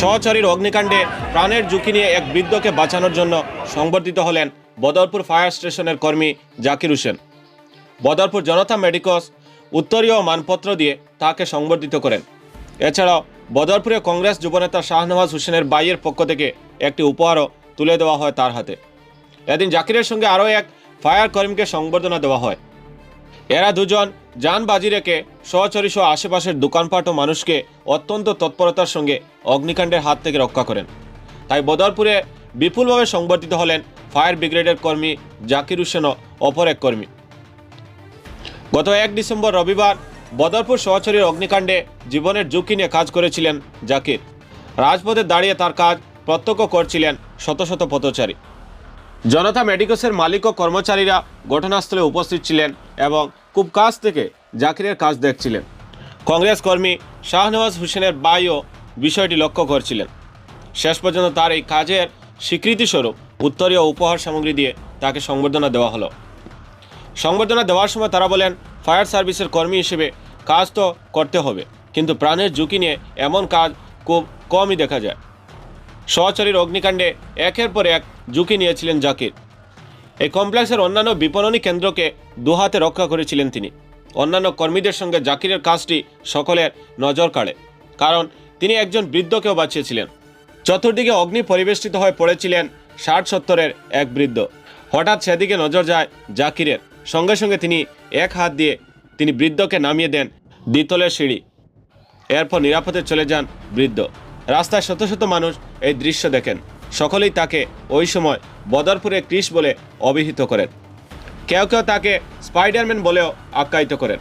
সহচরীর অগ্নিকাণ্ডে প্রাণের ঝুঁকি নিয়ে এক বৃদ্ধকে বাঁচানোর জন্য সংবর্ধিত হলেন বদরপুর ফায়ার স্টেশনের কর্মী জাকির হোসেন। বদরপুর জনতা মেডিকস উত্তরীয় মানপত্র দিয়ে তাকে সংবর্ধিত করেন। এছাড়াও বদরপুরে কংগ্রেস যুবনেতা শাহনওয়াজ হোসেনের বাইয়ের পক্ষ থেকে একটি উপহারও তুলে দেওয়া হয় তার হাতে। এদিন জাকিরের সঙ্গে আরও এক ফায়ার কর্মীকে সংবর্ধনা দেওয়া হয়। এরা দুজন যান বাজি রেখে সহচরী সহ আশেপাশের দোকানপাট ও মানুষকে অত্যন্ত তৎপরতার সঙ্গে অগ্নিকাণ্ডের হাত থেকে রক্ষা করেন। তাই বদরপুরে বিপুলভাবে সংবর্ধিত হলেন ফায়ার ব্রিগেডের কর্মী জাকির হোসেন ও অপর এক কর্মী। গত এক ডিসেম্বর রবিবার বদরপুর সহচরীর অগ্নিকাণ্ডে জীবনের ঝুঁকি নিয়ে কাজ করেছিলেন জাকির। রাজপথে দাঁড়িয়ে তার কাজ প্রত্যক্ষ করছিলেন শত শত পথচারী। জনতা মেডিকোসের মালিক ও কর্মচারীরা ঘটনাস্থলে উপস্থিত ছিলেন এবং খুব কাছ থেকে জাকিরের কাজ দেখছিলেন। কংগ্রেস কর্মী শাহনওয়াজ হোসেনের বাইও বিষয়টি লক্ষ্য করছিলেন। শেষ পর্যন্ত তার এই কাজের স্বীকৃতিস্বরূপ উত্তরীয় উপহার সামগ্রী দিয়ে তাকে সংবর্ধনা দেওয়া হলো। সংবর্ধনা দেওয়ার সময় তারা বলেন, ফায়ার সার্ভিসের কর্মী হিসেবে কাজ তো করতে হবে, কিন্তু প্রাণের ঝুঁকি নিয়ে এমন কাজ খুব কমই দেখা যায়। সহচরীর অগ্নিকাণ্ডে একের পর এক ঝুঁকি নিয়েছিলেন জাকির। এই কমপ্লেক্সের অন্যান্য বিপণনী কেন্দ্রকে দুহাতে রক্ষা করেছিলেন তিনি। অন্যান্য কর্মীদের সঙ্গে জাকিরের কাজটি সকলের নজর কাড়ে, কারণ তিনি একজন বৃদ্ধকেও বাঁচিয়েছিলেন। চতুর্দিকে অগ্নি পরিবেষ্টিত হয়ে পড়েছিলেন ষাট সত্তরের এক বৃদ্ধ। হঠাৎ সেদিকে নজর যায় জাকিরের। সঙ্গে সঙ্গে তিনি এক হাত দিয়ে তিনি বৃদ্ধকে নামিয়ে দেন দ্বিতলের সিঁড়ি। এরপর নিরাপদে চলে যান বৃদ্ধ। রাস্তায় শত শত মানুষ এই দৃশ্য দেখেন। সকলেই তাকে ওই সময় বদরপুরে ক্রিস বলে অভিহিত করেন। কেউ কেউ তাকে স্পাইডারম্যান বলেও আখ্যায়িত করেন।